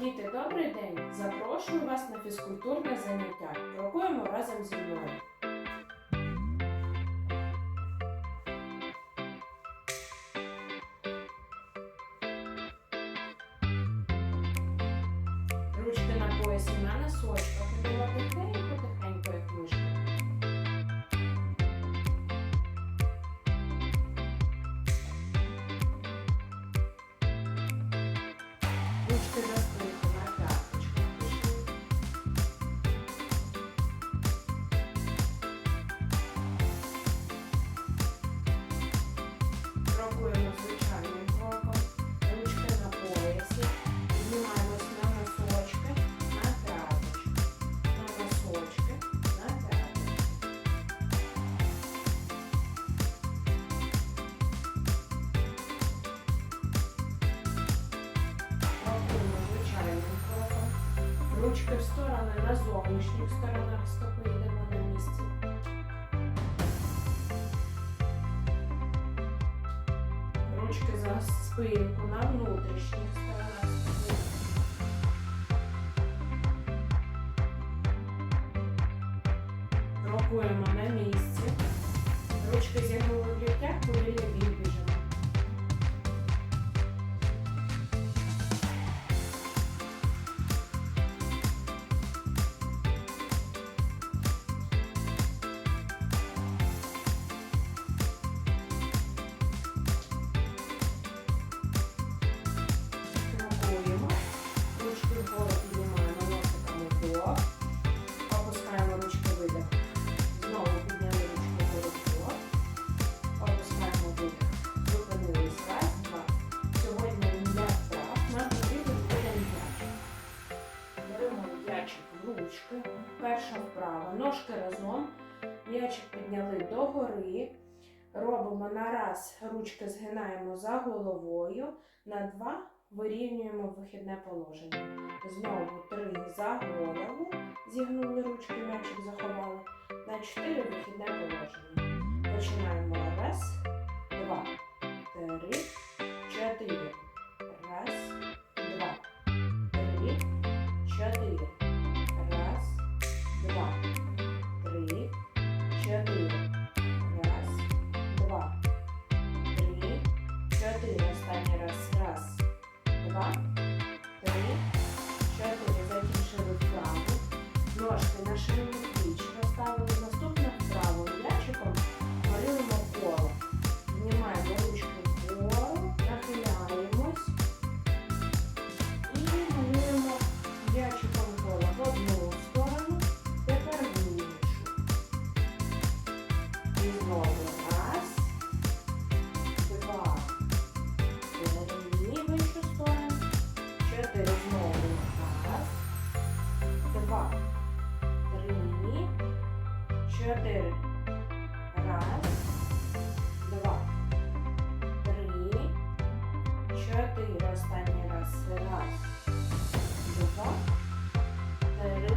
Діти, добрий день! Запрошую вас на фізкультурне заняття. Крокуємо разом зі мною. Ручки на поясі на носочках. Ідемо тихенько, тихенько, як мишка. Ручки за Ручки в сторони на зовнішніх сторонах стопи йдемо на місці. Ручки за спинку на внутрішніх сторонах стопи. Крокуємо на місці. Ручки зігнули в ліктях, повільно м'ячик в ручки. Перша вправа. Ножки разом. М'ячик підняли догори. Робимо на раз, ручки згинаємо за головою. На два вирівнюємо вихідне положення. Знову три за голову. Зігнули ручки, м'ячик заховали. На чотири вихідне положення. Починаємо. Раз, два, три, чотири. Два, три, чотири. Закінчили вправу. Ножки на ширину пліч розставили. Наступне вправо м'ячиком малюємо коло. Знімаємо ручки вгору, нахиляємось і малюємо м'ячиком коло в одну сторону, тепер в іншу. І знову чотири. Раз, два, три, чотири. Останній раз. Раз, два, три,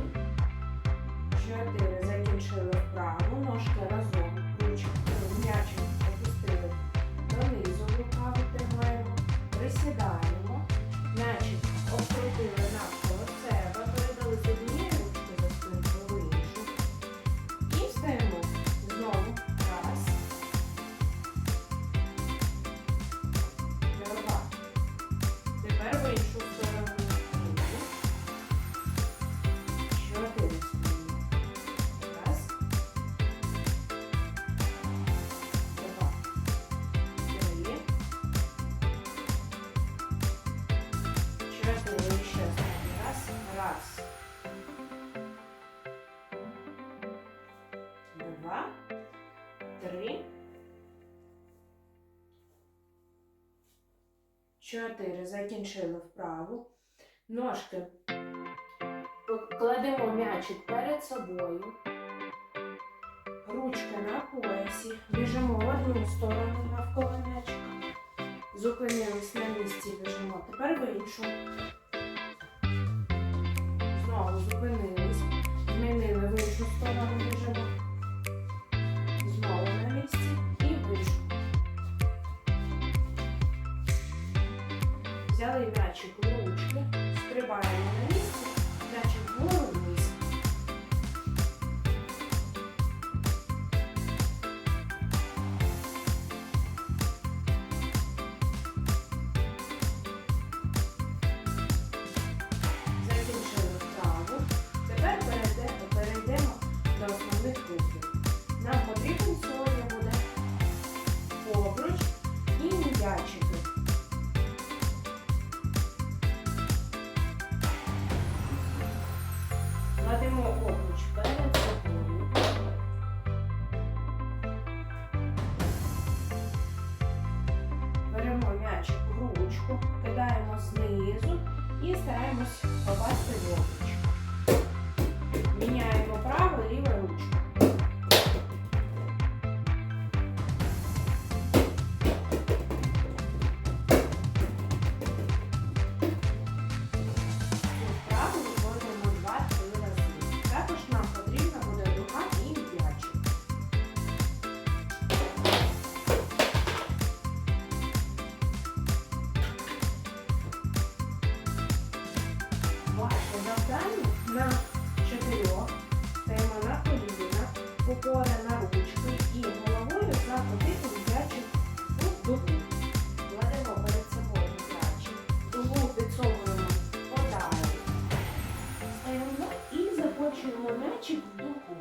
чотири. Закінчили вправу. Ножки разом. Ручки, м'ячик опустили донизу. Рукави тримаємо. Присідаємо. Раз. Два. Три. Чотири. Закінчили вправу. Ножки. Кладемо м'ячик перед собою. Ручки на поясі. Біжимо в одну сторону навколо м'ячика. Зупинились на місці, біжимо. Тепер в іншу. М'ячик і стараємось попасти в обруч. Ваше завдання на чотирьох стаємо на коліна, опора на ручки і головою закотити м'ячик у дугу. Кладемо перед собою м'ячик, дугу підсовуємо подалі. Стаємо і закочуємо м'ячик в дугу.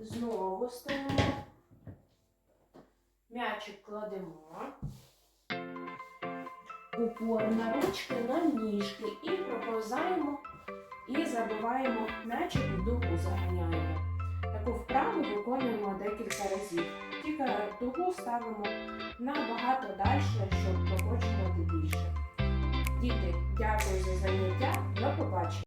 Знову стаємо. М'ячик кладемо. Упор на ручки, на ніжки і проповзаємо і забиваємо наче і дугу заганяємо. Таку вправу виконуємо декілька разів. Тільки дугу ставимо набагато далі, щоб прокочувати більше. Діти, дякую за заняття. До побачення.